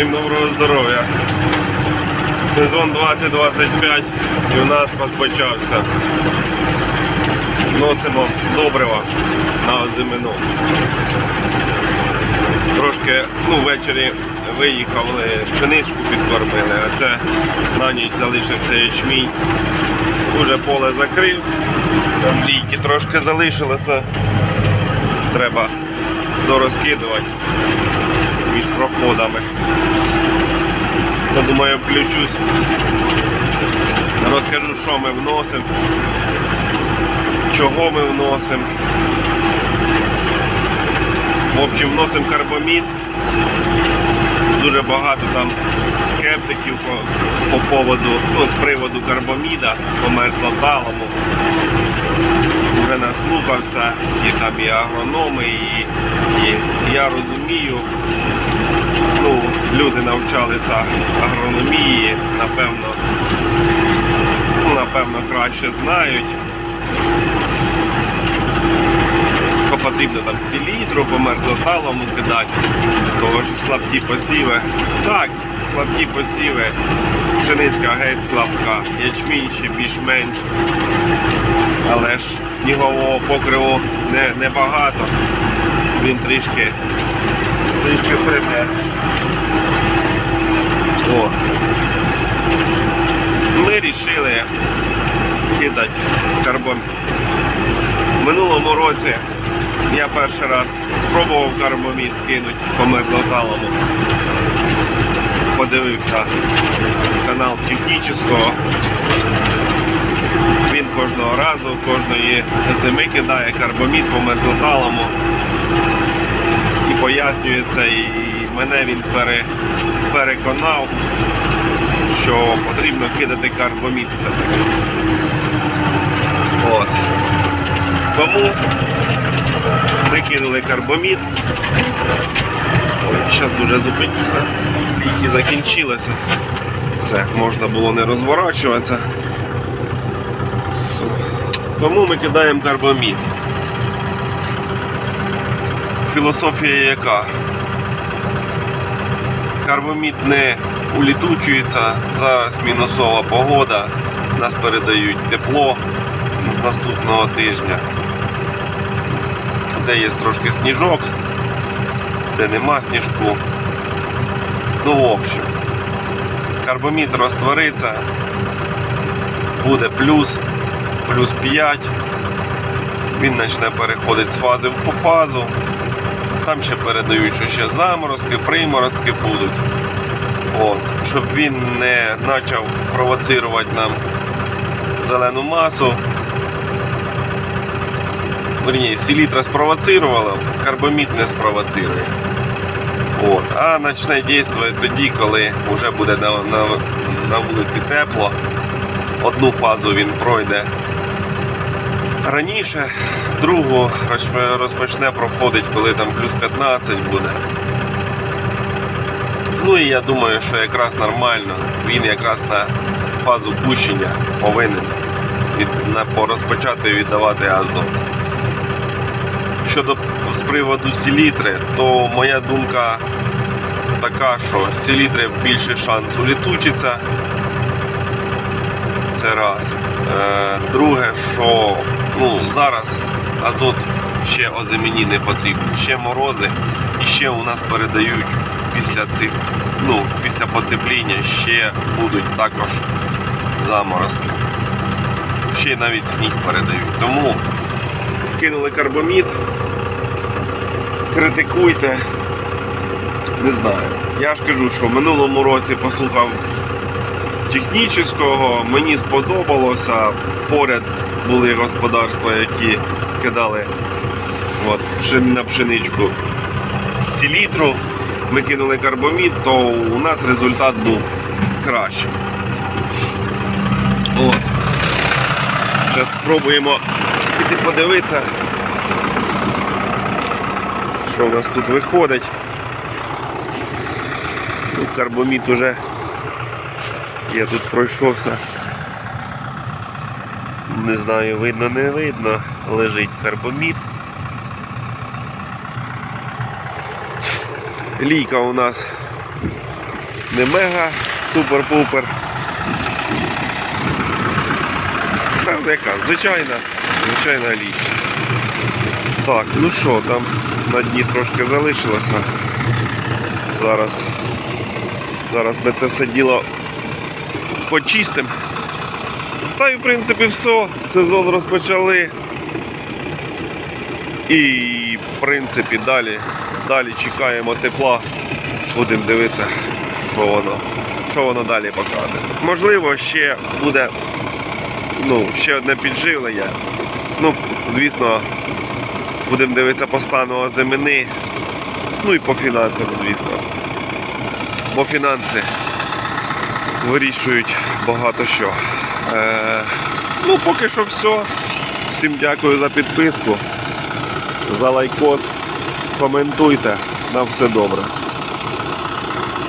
Всім доброго здоров'я. Сезон 2025 і у нас розпочався. Носимо добрива на озимину. Трошки ну, ввечері виїхали, пшеничку підкормили, а це на ніч залишився ячмінь. Уже поле закрив, там лійки трошки залишилося. Треба дорозкидувати між проходами. То думаю, включусь. Розкажу, що ми вносимо, чого ми вносимо. В общем, вносимо карбамід. Дуже багато там скептиків по, по поводу, ну, з приводу карбаміда, по мерзлоталому. Вже наслухався, і там і агрономи, і я розумію, ну, люди навчалися агрономії, напевно, напевно, краще знають. Що потрібно там селітру по мерзлоталому кидати, того що слабкі посіви. Так, слабкі посіви, пшеничка геть слабка, ячмінь ще більш-менш. Але ж снігового покриву не, небагато. Він трішки трішки примерз. О. Ми вирішили кидати карбон. В минулому році я перший раз спробував карбомід кинути по мерзлоталому. Подивився канал технічного. Кожного разу, кожної зими кидає карбомід по мерзлоталому і пояснює це. І мене він пере, переконав, що потрібно кидати карбомід все-таки. От. Тому ми кинули карбомід. Зараз вже зупинюся. Ліки закінчилися. Все, можна було не розворачуватися. Тому ми кидаємо карбомід. Філософія яка? Карбомід не улітучується, зараз мінусова погода, нас передають тепло з наступного тижня, де є трошки сніжок, де нема сніжку. Ну, в общем, карбомід розтвориться, буде плюс, плюс 5. Він почне переходити з фази в фазу. Там ще передають, що ще заморозки, приморозки будуть. От. Щоб він не почав провоцирувати нам зелену масу. Верні, селітра спровоцировала, карбомід не спровоцирує. От. А почне діяти тоді, коли вже буде на, на, на вулиці тепло. Одну фазу він пройде раніше, другу розпочне проходить, коли там плюс 15 буде. Ну і я думаю, що якраз нормально, він якраз на фазу пущення повинен від, на, порозпочати віддавати азот. Щодо з приводу селітри, то моя думка така, що селітри більше шанс улітучиться. Це раз. Е, друге, що ну, зараз азот ще озимені не потрібен, ще морози і ще у нас передають після цих, ну, після потепління ще будуть також заморозки. Ще й навіть сніг передають. Тому кинули карбомід, критикуйте. Не знаю. Я ж кажу, що в минулому році послухав технічного, мені сподобалося. Поряд були господарства, які кидали от, на пшеничку селітру. Ми кинули карбомід, то у нас результат був кращий. От. Зараз спробуємо піти подивитися, що у нас тут виходить. Ну, карбомід уже я тут пройшовся. Не знаю, видно, не видно. Лежить карбомід. Лійка у нас не мега супер-пупер. Та яка? Звичайна, звичайна ліч. Так, ну що, там на дні трошки залишилося. Зараз. Зараз ми це все діло почистимо. Та й в принципі все. Сезон розпочали. І в принципі далі, далі чекаємо тепла. Будемо дивитися, що воно, що воно далі покаже. Можливо, ще буде ну, ще одне підживлення. Ну, звісно, будемо дивитися по стану озимини. Ну і по фінансам, звісно. Бо фінанси вирішують багато що. Е, ну, поки що все. Всім дякую за підписку, за лайкос. Коментуйте. На все добре.